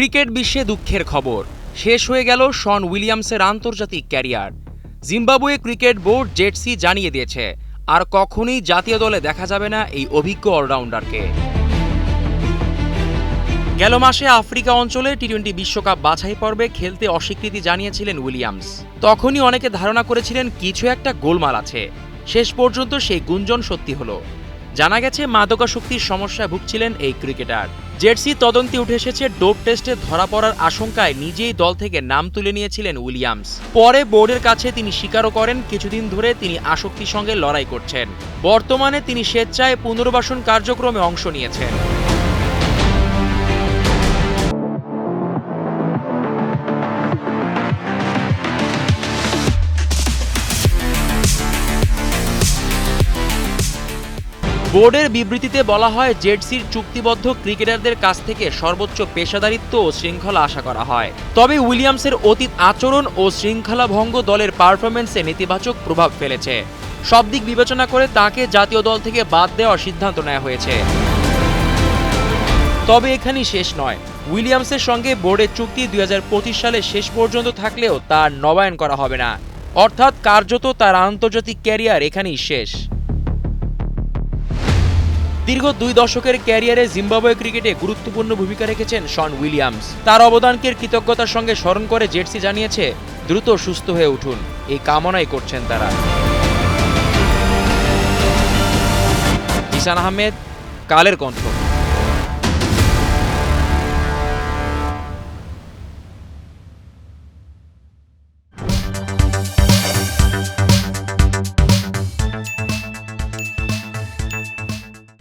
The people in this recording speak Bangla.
ক্রিকেট বিশ্বে দুঃখের খবর। শেষ হয়ে গেল শন উইলিয়ামসের আন্তর্জাতিক career. Zimbabwe cricket board ZC জানিয়ে দিয়েছে, আর কখনই জাতীয় দলে দেখা যাবে না এই অভিজ্ঞ অলরাউন্ডারকে। গেল মাসে আফ্রিকা অঞ্চলে টি টোয়েন্টি বিশ্বকাপ বাছাই পর্বে খেলতে অস্বীকৃতি জানিয়েছিলেন উইলিয়ামস। তখনই অনেকে ধারণা করেছিলেন কিছু একটা গোলমাল আছে। শেষ পর্যন্ত সেই গুঞ্জন সত্যি হলো। জানা গেছে মাদকাসক্তির সমস্যায় ভুগছিলেন এই ক্রিকেটার। জেডসি তদন্তে উঠে এসেছে, ডোপ টেস্টে ধরা পড়ার আশঙ্কায় নিজেই দল থেকে নাম তুলে নিয়েছিলেন উইলিয়ামস। পরে বোর্ডের কাছে তিনি স্বীকারও করেন, কিছুদিন ধরে তিনি আসক্তির সঙ্গে লড়াই করছেন। বর্তমানে তিনি স্বেচ্ছায় পুনর্বাসন কার্যক্রমে অংশ নিয়েছেন। বোর্ডের বিবৃতিতে বলা হয়, জেডসির চুক্তিবদ্ধ ক্রিকেটারদের কাছ থেকে সর্বোচ্চ পেশাদারিত্ব ও শৃঙ্খলা আশা করা হয়। তবে উইলিয়ামসের অতীত আচরণ ও শৃঙ্খলা ভঙ্গ দলের পারফরমেন্সে নেতিবাচক প্রভাব ফেলেছে। সব দিক বিবেচনা করে তাকে জাতীয় দল থেকে বাদ দেওয়ার সিদ্ধান্ত নেওয়া হয়েছে। তবে এখানেই শেষ নয়। উইলিয়ামসের সঙ্গে বোর্ডের চুক্তি দুই হাজার পঁচিশ সালে শেষ পর্যন্ত থাকলেও তার নবায়ন করা হবে না। অর্থাৎ কার্যত তার আন্তর্জাতিক ক্যারিয়ার এখানেই শেষ। দীর্ঘ দুই দশকের ক্যারিয়ারে জিম্বাবুয়ে ক্রিকেটে গুরুত্বপূর্ণ ভূমিকা রেখেছেন শন উইলিয়ামস। তার অবদানকে কৃতজ্ঞতার সঙ্গে স্মরণ করে জেটসি জানিয়েছে, দ্রুত সুস্থ হয়ে উঠুন। এই কামনাই করছেন তারা। ইসান আহমেদ, কালের কণ্ঠ।